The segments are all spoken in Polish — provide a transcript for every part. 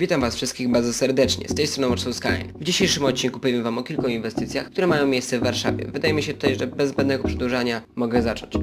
Witam Was wszystkich bardzo serdecznie, z tej strony Warsaw Skyline. W dzisiejszym odcinku powiem Wam o kilku inwestycjach, które mają miejsce w Warszawie. Wydaje mi się tutaj, że bez zbędnego przedłużania mogę zacząć.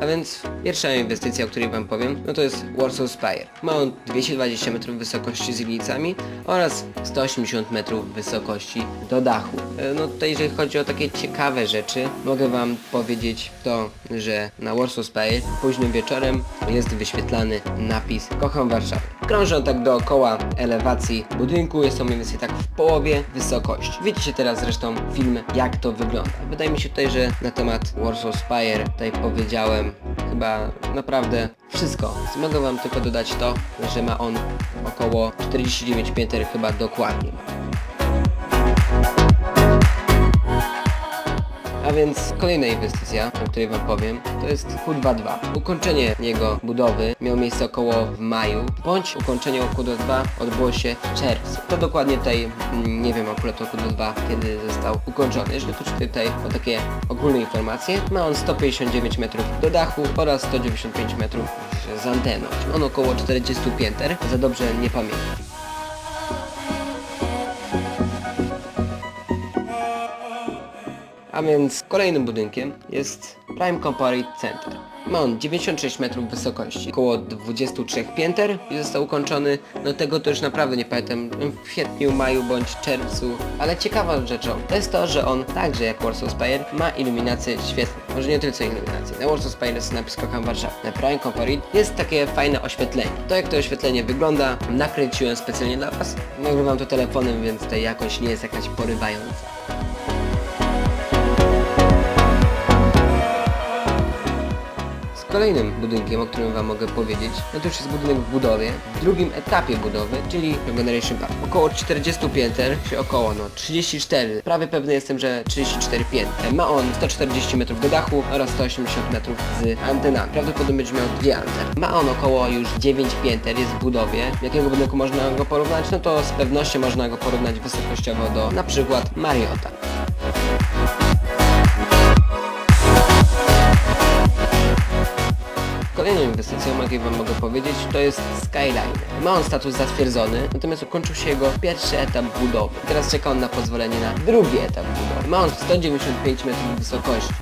A więc pierwsza inwestycja, o której Wam powiem, no to jest Warsaw Spire. Ma on 220 metrów wysokości z iglicami oraz 180 metrów wysokości do dachu. E, No tutaj jeżeli chodzi o takie ciekawe rzeczy, mogę Wam powiedzieć to, że na Warsaw Spire późnym wieczorem jest wyświetlany napis Kocham Warszawę. Krąży on tak dookoła elewacji budynku, jest to mniej więcej tak w połowie wysokości. Widzicie teraz zresztą film, jak to wygląda. Wydaje mi się tutaj, że na temat Warsaw Spire tutaj powiedziałem chyba naprawdę wszystko. Mogę Wam tylko dodać to, że ma on około 49 pięter chyba dokładnie. A więc kolejna inwestycja, o której Wam powiem, to jest Q2 2. Ukończenie jego budowy miało miejsce około w maju, bądź ukończenie Q2 2 odbyło się w czerwcu. To dokładnie tutaj, mm, nie wiem akurat o Q2 2 kiedy został ukończony. Jeżeli chodzi tutaj o takie ogólne informacje, ma on 159 metrów do dachu oraz 195 metrów z anteną. On około 40 pięter, za dobrze nie pamiętam. A więc kolejnym budynkiem jest Prime Composite Center. Ma on 96 metrów wysokości, około 23 pięter i został ukończony, no tego to już naprawdę nie pamiętam, w kwietniu, maju bądź czerwcu, ale ciekawą rzeczą to jest to, że on także jak Warsaw Spire ma iluminację świetną, może nie tylko iluminację, na Warsaw Spire jest napis Kocham Warszawę, na Prime Composite jest takie fajne oświetlenie. To jak to oświetlenie wygląda, nakręciłem specjalnie dla Was, nagrywam to telefonem, więc tutaj jakość nie jest jakaś porywająca. Kolejnym budynkiem, o którym Wam mogę powiedzieć, no to już jest budynek w budowie, w drugim etapie budowy, czyli Generation Park. Około 40 pięter, czy około no 34, prawie pewny jestem, że 34 pięter. Ma on 140 metrów do dachu oraz 180 metrów z antenami. Prawdopodobnie będzie miał dwie anteny. Ma on około już 9 pięter, jest w budowie. Jakiego budynku można go porównać? No to z pewnością można go porównać wysokościowo do na przykład Mariota. Kolejną inwestycją, jakiej Wam mogę powiedzieć, to jest Skyline. Ma on status zatwierdzony, natomiast ukończył się jego pierwszy etap budowy. Teraz czeka on na pozwolenie na drugi etap budowy. Ma on 195 metrów wysokości.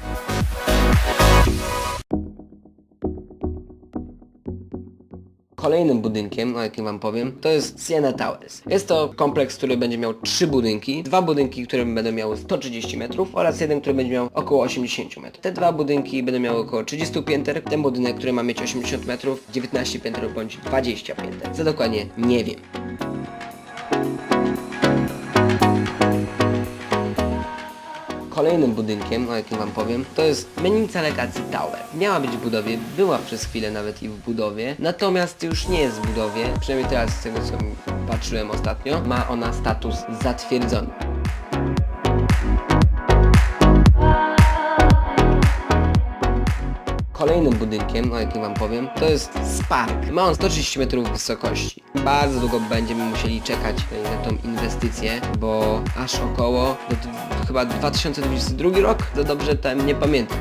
Kolejnym budynkiem, o jakim Wam powiem, to jest Siena Towers. Jest to kompleks, który będzie miał trzy budynki. Dwa budynki, które będą miały 130 metrów oraz jeden, który będzie miał około 80 metrów. Te dwa budynki będą miały około 30 pięter. Ten budynek, który ma mieć 80 metrów, 19 pięter bądź 20 pięter. Co dokładnie nie wiem. Kolejnym budynkiem, o jakim Wam powiem, to jest Menica Legacy Tower. Miała być w budowie, była przez chwilę nawet i w budowie, natomiast już nie jest w budowie, przynajmniej teraz z tego co patrzyłem ostatnio, ma ona status zatwierdzony. Kolejnym budynkiem, o jakim Wam powiem, to jest Spark. Ma on 130 metrów wysokości. Bardzo długo będziemy musieli czekać na tą inwestycję, bo aż około do, d- chyba 2022 rok, za dobrze tam nie pamiętam.